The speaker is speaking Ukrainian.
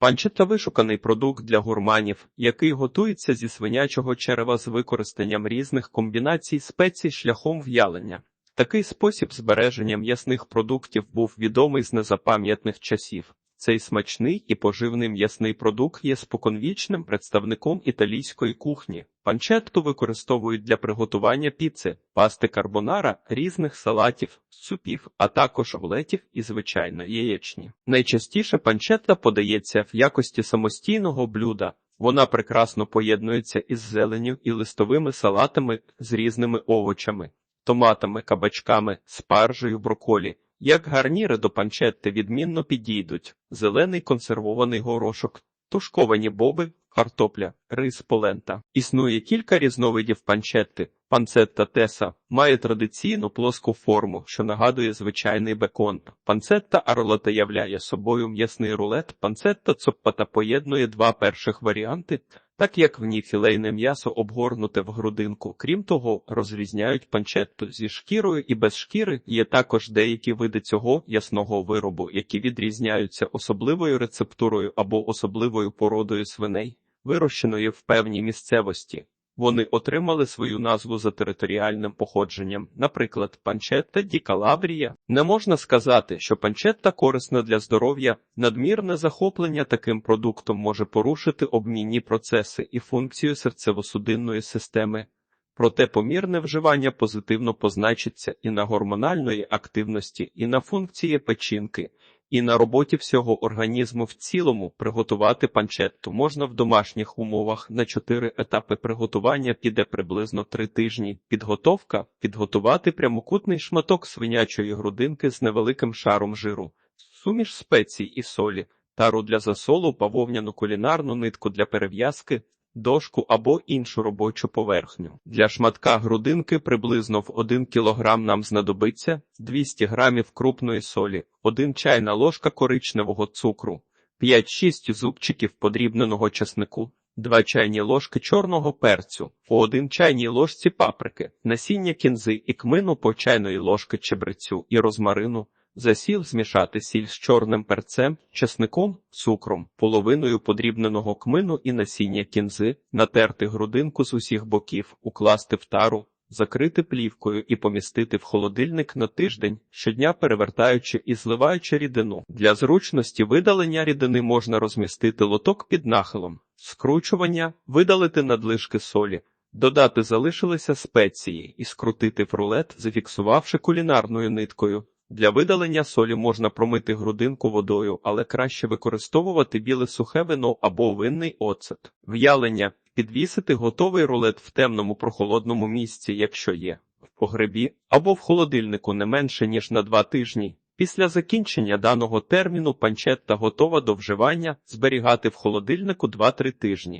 Панчетта – вишуканий продукт для гурманів, який готується зі свинячого черева з використанням різних комбінацій спецій шляхом в'ялення. Такий спосіб збереження м'ясних продуктів був відомий з незапам'ятних часів. Цей смачний і поживний м'ясний продукт є споконвічним представником італійської кухні. Панчетту використовують для приготування піци, пасти карбонара, різних салатів, супів, а також омлетів і звичайно яєчні. Найчастіше панчетта подається в якості самостійного блюда. Вона прекрасно поєднується із зеленю і листовими салатами з різними овочами, томатами, кабачками, спаржею, броколі. Як гарніри до панчетти відмінно підійдуть зелений консервований горошок, тушковані боби, картопля, рис полента. Існує кілька різновидів панчетти. Панцетта теса має традиційну плоску форму, що нагадує звичайний бекон. Панцетта арлота являє собою м'ясний рулет. Панцетта цоппата поєднує два перших варіанти, так як в ній філейне м'ясо обгорнуте в грудинку. Крім того, розрізняють панчетту зі шкірою і без шкіри. Є також деякі види цього ясного виробу, які відрізняються особливою рецептурою або особливою породою свиней, вирощеної в певній місцевості. Вони отримали свою назву за територіальним походженням, наприклад, панчетта ді Калабрія. Не можна сказати, що панчетта корисна для здоров'я, надмірне захоплення таким продуктом може порушити обмінні процеси і функцію серцево-судинної системи. Проте помірне вживання позитивно позначиться і на гормональної активності, і на функції печінки, і на роботі всього організму в цілому приготувати панчетту можна в домашніх умовах на чотири етапи приготування піде приблизно три тижні. Підготовка підготувати прямокутний шматок свинячої грудинки з невеликим шаром жиру, суміш спецій і солі, тару для засолу, бавовняну кулінарну нитку для перев'язки. Дошку або іншу робочу поверхню. Для шматка грудинки приблизно в 1 кг нам знадобиться 200 г крупної солі, 1 чайна ложка коричневого цукру, 5-6 зубчиків подрібненого чеснику, 2 чайні ложки чорного перцю, по 1 чайній ложці паприки, насіння кінзи і кмину по чайної ложки чебрецю і розмарину, Засіл змішати сіль з чорним перцем, чесником, цукром, половиною подрібненого кмину і насіння кінзи, натерти грудинку з усіх боків, укласти в тару, закрити плівкою і помістити в холодильник на тиждень, щодня перевертаючи і зливаючи рідину. Для зручності видалення рідини можна розмістити лоток під нахилом, скручування, видалити надлишки солі. Додати залишилися спеції і скрутити в рулет, зафіксувавши кулінарною ниткою. Для видалення солі можна промити грудинку водою, але краще використовувати біле сухе вино або винний оцет. В'ялення підвісити готовий рулет в темному прохолодному місці, якщо є, в погребі або в холодильнику не менше ніж на два тижні. Після закінчення даного терміну панчетта готова до вживання зберігати в холодильнику 2-3 тижні.